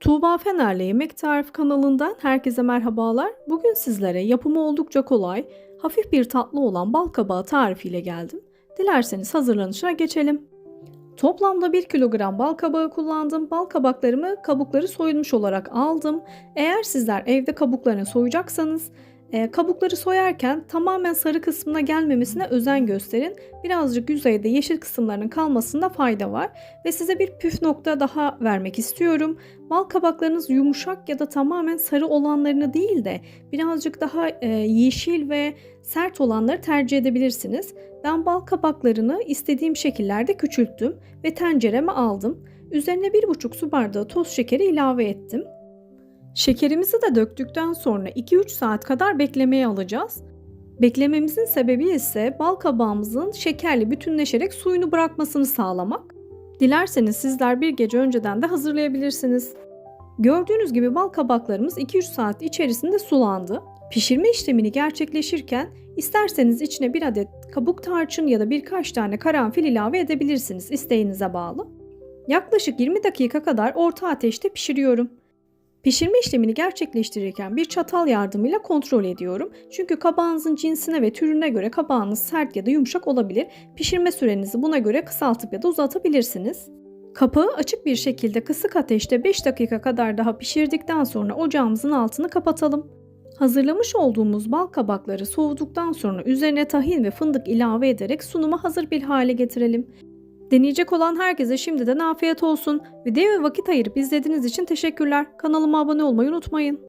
Tuğba Fener'le Yemek Tarifi kanalından herkese merhabalar. Bugün sizlere yapımı oldukça kolay, hafif bir tatlı olan bal kabağı tarifiyle geldim. Dilerseniz hazırlanışına geçelim. Toplamda 1 kilogram bal kabağı kullandım. Bal kabaklarımı kabukları soyulmuş olarak aldım. Eğer sizler evde kabuklarını soyacaksanız e, kabukları soyarken tamamen sarı kısmına gelmemesine özen gösterin. Birazcık yüzeyde yeşil kısımlarının kalmasında fayda var. Ve size bir püf nokta daha vermek istiyorum. Bal kabaklarınız yumuşak ya da tamamen sarı olanlarını değil de birazcık daha e, yeşil ve sert olanları tercih edebilirsiniz. Ben bal kabaklarını istediğim şekillerde küçülttüm ve tencereme aldım. Üzerine 1,5 su bardağı toz şekeri ilave ettim. Şekerimizi de döktükten sonra 2-3 saat kadar beklemeye alacağız. Beklememizin sebebi ise bal kabağımızın şekerli bütünleşerek suyunu bırakmasını sağlamak. Dilerseniz sizler bir gece önceden de hazırlayabilirsiniz. Gördüğünüz gibi bal kabaklarımız 2-3 saat içerisinde sulandı. Pişirme işlemini gerçekleşirken isterseniz içine bir adet kabuk tarçın ya da birkaç tane karanfil ilave edebilirsiniz isteğinize bağlı. Yaklaşık 20 dakika kadar orta ateşte pişiriyorum. Pişirme işlemini gerçekleştirirken bir çatal yardımıyla kontrol ediyorum. Çünkü kabağınızın cinsine ve türüne göre kabağınız sert ya da yumuşak olabilir. Pişirme sürenizi buna göre kısaltıp ya da uzatabilirsiniz. Kapağı açık bir şekilde kısık ateşte 5 dakika kadar daha pişirdikten sonra ocağımızın altını kapatalım. Hazırlamış olduğumuz bal kabakları soğuduktan sonra üzerine tahin ve fındık ilave ederek sunuma hazır bir hale getirelim. Deneyecek olan herkese şimdiden afiyet olsun. Videoya vakit ayırıp izlediğiniz için teşekkürler. Kanalıma abone olmayı unutmayın.